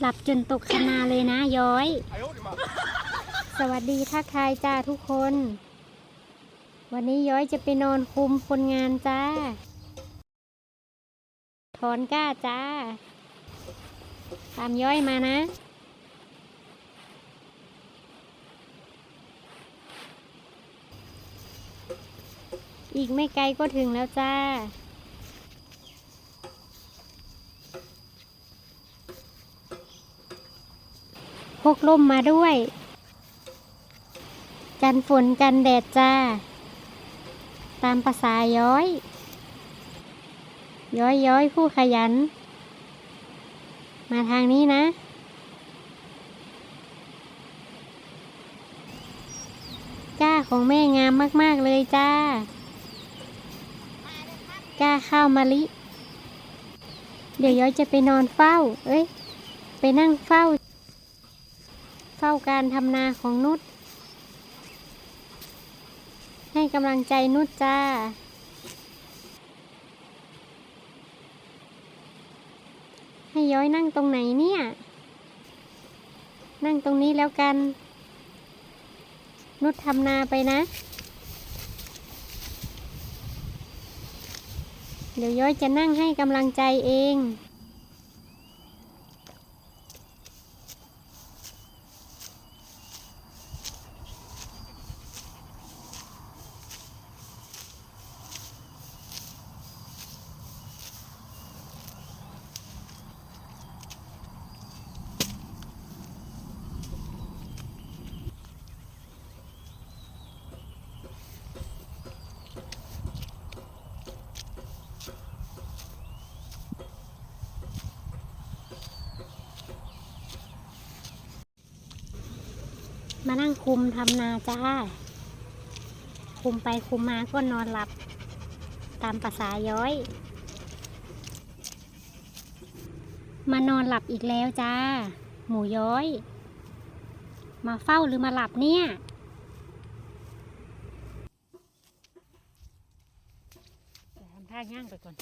หลับจนตกคณาเลยนะย้อย สวัสดีทักทายจ้าทุกคน วันนี้ย้อยจะไปนอนคุมคนงานจ้า ถอนก้าจ้า ตามย้อยมานะอีกไม่ไกลก็ถึงแล้วจ้า กร่มมาด้วย กันฝนกันแดดจ้า ตามภาษาย้อย ย้อยย้อยผู้ขยัน มาทางนี้นะก้าของแม่งามมาก ๆ เลยจ้า ก้าข้าวมะลิ เดี๋ยวย้อยจะไปนอนเฝ้า เอ้ย ไปนั่งเฝ้า เฝ้าการทำนาของนุชให้กำลังใจนุชจ้าให้ย้อยนั่งตรงไหนเนี่ย นั่งตรงนี้แล้วกัน นุชทำนาไปนะ เดี๋ยวย้อยจะนั่งให้กำลังใจเอง มานั่งคุมทำนาจ้า คุมไปคุมมาก็นอนหลับ ตามภาษาย้อย มานอนหลับอีกแล้วจ้า หมูย้อย มาเฝ้าหรือมาหลับเนี่ยทำท่าย่างไปก่อน